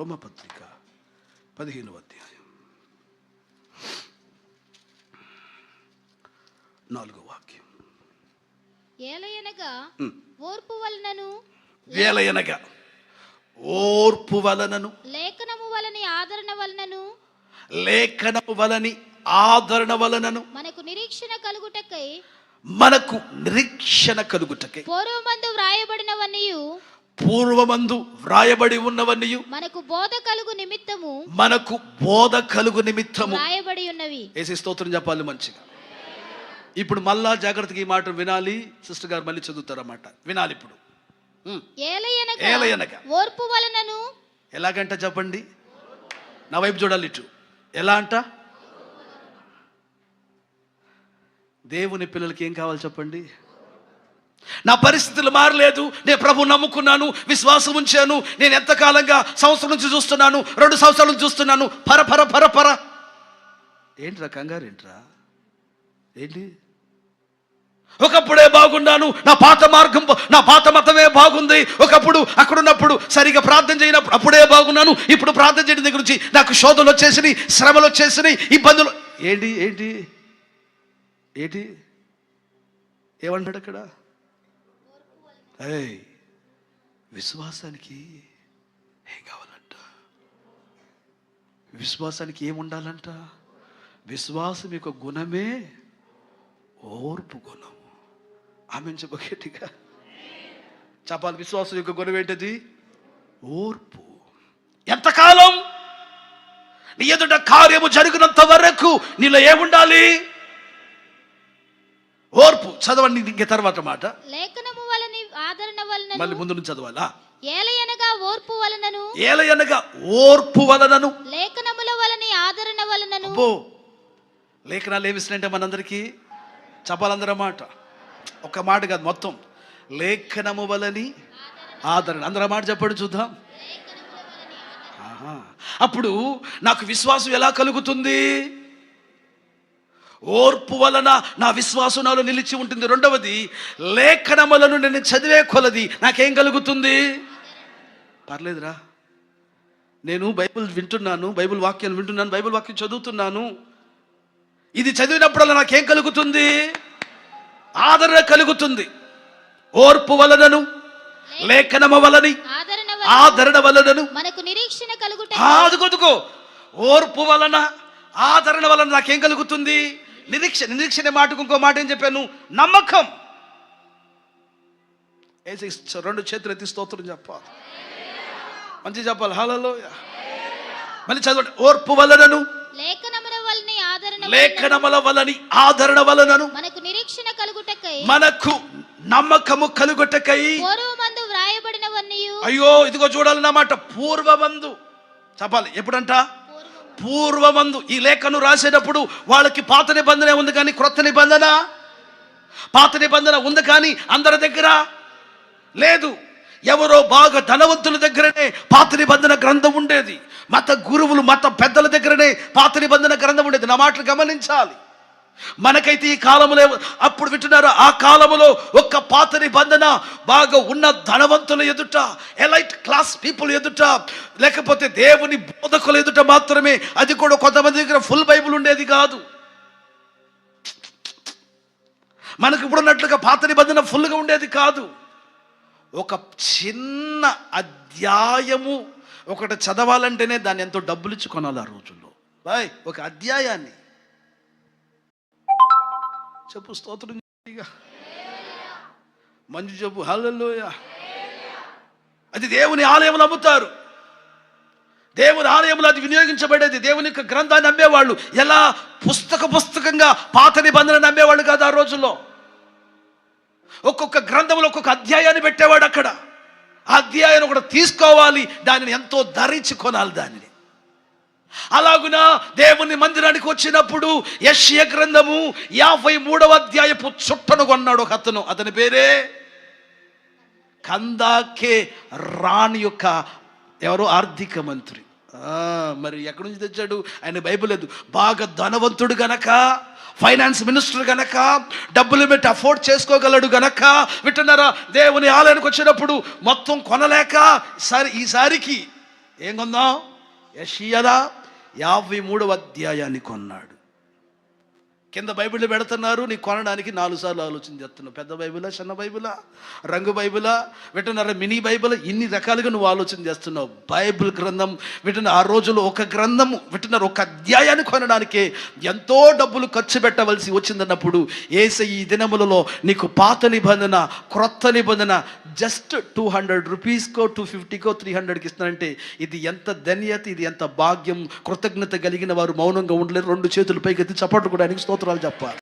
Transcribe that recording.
రోమపత్రిక పదిహేను అధ్యాయం. నాలుగో వాక్యం. ఏలయనగా ఓర్పు వలనను వేలయనగా ఓర్పు వలనను లేఖనము వలని ఆదరణ వలనను లేఖనము వలని ఆదరణ వలనను మనకు నిరీక్షణ కలుగుటకై మనకు నిరీక్షణ కలుగుటకే పూర్వమందు వ్రాయబడినవన్నీయు పూర్వమందు వ్రాయబడి ఉన్నవన్నీ మనకు బోధ కలుగు నిమిత్తము మనకు బోధ కలుగు నిమిత్తము. వ్రాయబడి ఉన్నవి. ఏసీ స్తోత్రం చెప్పాలి మంచిగా. ఇప్పుడు మళ్ళా జాగ్రత్తగా ఈ మాట వినాలి. సిస్టర్ గారు మళ్ళీ చదువుతారన్నమాట. వినాలి ఇప్పుడు. ఓర్పు వలనను? ఎలాగంట చెప్పండి? నా వైపు చూడాలి ఇటు. ఎలా అంట? దేవుని పిల్లలకి ఏం కావాలి చెప్పండి? నా పరిస్థితులు మారలేదు. నేను ప్రభు నమ్ముకున్నాను విశ్వాసం ఉంచాను. నేను ఎంతకాలంగా సంవత్సరం నుంచి చూస్తున్నాను రెండు సంవత్సరాల నుంచి చూస్తున్నాను. పర పర పర పర. ఏంట్రా కంగారు ఏంట్రా? ఏంటి? ఒకప్పుడే బాగున్నాను నా పాత మార్గం నా పాత మతమే బాగుంది. ఒకప్పుడు అక్కడున్నప్పుడు సరిగా ప్రార్థన చేయనప్పుడు అప్పుడే బాగున్నాను. ఇప్పుడు ప్రార్థన చేయడం దగ్గర నుంచి నాకు శోధనలు వచ్చేసినాయి శ్రమలు వచ్చేసినాయి ఇబ్బందులు ఏంటి ఏంటి? ఏంటి? ఏమంటాడు అక్కడ? ఏయ్ విశ్వాసానికి ఏం కావాలంట? విశ్వాసానికి ఏముండాలంట విశ్వాసం యొక్క గుణమే ఓర్పు గుణం. ఆమె చెప్పగట్టిగా? చెప్పాలి విశ్వాసం యొక్క గుణం ఏంటది? ఓర్పు. ఎంతకాలం? నీ ఎదుట కార్యము జరిగినంత వరకు నీలో ఏముండాలి? ఓర్పు. చదవండి ఇంక తర్వాత మాట. లేఖనము ఆదరణ వలనను? మళ్ళీ ముందు నుంచి చదవాలా? ఏలయనగా ఓర్పు వలనను? ఏలయనగా ఓర్పు వలనను? లేఖనముల వలని ఆదరణ వలనను? అబ్బో! లేఖనాలు ఏమిస్తున్నాయంటే మనందరికీ? చెప్పాలందరూ మాట. ఒక్క మాట కాదు మొత్తం. లేఖనము వలని ఆదరణ. అందరూ మాట చెప్పండి చూద్దాం. ఆహా. అప్పుడు నాకు విశ్వాసం ఎలా కలుగుతుంది? ఓర్పు వలన నా విశ్వాసం నాలో నిలిచి ఉంటుంది. రెండవది లేఖనములను నేను చదివే కొలది నాకేం కలుగుతుంది? పర్లేదురా. నేను బైబిల్ వింటున్నాను బైబిల్ వాక్యాలు వింటున్నాను బైబిల్ వాక్యం చదువుతున్నాను. ఇది చదివినప్పుడల్లా నాకేం కలుగుతుంది? ఆదరణ కలుగుతుంది. ఓర్పు వలనను లేఖనము వలని ఆదరణ వలనను. మనకు నిరీక్షణ ఓర్పు వలన ఆదరణ వలన నాకేం కలుగుతుంది? నిరీక్ష నిరీక్షణ మాటకు ఇంకో మాట ఏం చెప్పాను? నమ్మకం. రెండు చేతులు ఎత్తి స్తోత్రం చెప్పాలి. మంచి చెప్పాలి. హలలో మళ్ళీ చదవండి. ఓర్పు వలనను లేఖనముల వలని ఆదరణ వలనను. మనకు నిరీక్షణ కలుగుటకై మనకు నమ్మకము కలుగుటకై పూర్వమందు వ్రాయబడినవన్నీయు. అయ్యో ఇదిగో చూడాలన్నమాట పూర్వమందు. చెప్పాలి. ఎప్పుడంట? పూర్వమందు ఈ లేఖను రాసేటప్పుడు వాళ్ళకి పాత నిబంధన ఉంది కానీ క్రొత్త నిబంధన? పాత నిబంధన ఉంది కానీ అందరి దగ్గర? లేదు. ఎవరో బాగా ధనవంతుల దగ్గరనే పాత నిబంధన గ్రంథం ఉండేది. మత గురువులు మత పెద్దల దగ్గరనే పాత నిబంధన గ్రంథం ఉండేది. నా మాటలు గమనించాలి. మనకైతే ఈ కాలంలో అప్పుడు వింటున్నారు ఆ కాలంలో ఒక్క పాత నిబంధన బాగా ఉన్న ధనవంతుల ఎదుట ఎలైట్ క్లాస్ పీపుల్ ఎదుట లేకపోతే దేవుని బోధకుల ఎదుట మాత్రమే అది కూడా కొంతమంది దగ్గర ఫుల్ బైబుల్ ఉండేది కాదు. మనకి ఇప్పుడు ఉన్నట్లుగా పాత నిబంధన ఫుల్గా ఉండేది కాదు. ఒక చిన్న అధ్యాయము ఒకటి చదవాలంటేనే దాన్ని ఎంతో డబ్బులు ఇచ్చి కొనాలి ఆ రోజుల్లో. బాయ్ ఒక అధ్యాయాన్ని. చెప్పు స్తోత్రం మంచి చెప్పు. హల్లెలూయా. అది దేవుని ఆలయంలో అమ్ముతారు దేవుని ఆలయంలో అది వినియోగించబడేది. దేవుని యొక్క గ్రంథాన్ని అమ్మేవాళ్ళు ఎలా? పుస్తక పుస్తకంగా పాత నిబంధన నమ్మేవాళ్ళు కాదు ఆ రోజుల్లో. ఒక్కొక్క గ్రంథంలో ఒక్కొక్క అధ్యాయాన్ని పెట్టేవాడు అక్కడ. ఆ అధ్యాయాన్ని ఒకటి తీసుకోవాలి. దానిని ఎంతో ధరించి కొనాలి దానిని. అలాగున దేవుని మందిరానికి వచ్చినప్పుడు యశ్య గ్రంథము యాభై మూడవ అధ్యాయపు చుట్టను కొన్నాడు ఒక అతను. అతని పేరే కందాకే రాణి యొక్క ఎవరు ఆర్థిక మంత్రి. మరి ఎక్కడి నుంచి తెచ్చాడు? ఆయన బైబిల్ లేదు. బాగా ధనవంతుడు గనక ఫైనాన్స్ మినిస్టర్ గనక డబ్బులు పెట్టి అఫోర్డ్ చేసుకోగలడు గనక. వింటున్నారా? దేవుని ఆలయానికి వచ్చినప్పుడు మొత్తం కొనలేక సరే ఈసారికి ఏం కొందాం? యషియదా? యాభై మూడవ అధ్యాయాన్ని కొన్నాడు. కింద బైబిల్ పెడుతున్నారు నీ కొనడానికి నాలుగు సార్లు ఆలోచన చేస్తున్నావు. పెద్ద బైబిలా చిన్న బైబిలా రంగు బైబిలా వింటున్నారా మినీ బైబిల్? ఇన్ని రకాలుగా నువ్వు ఆలోచన చేస్తున్నావు. బైబిల్ గ్రంథం వింటున్న ఆ రోజుల్లో ఒక గ్రంథము వింటున్నారు ఒక అధ్యాయాన్ని కొనడానికే ఎంతో డబ్బులు ఖర్చు పెట్టవలసి వచ్చిందన్నప్పుడు ఏసై ఈ దినములలో నీకు పాత నిబంధన క్రొత్త నిబంధన జస్ట్ టూ హండ్రెడ్ రూపీస్కో టూ ఫిఫ్టీకో త్రీ హండ్రెడ్కి ఇస్తున్నారంటే ఇది ఎంత ధన్యత ఇది ఎంత భాగ్యం కృతజ్ఞత కలిగిన వారు మౌనంగా ఉండలేరు. రెండు చేతులు పైకి ఎత్తి చప్పట్లు కూడా స్తోత్రాలు చెప్పాలి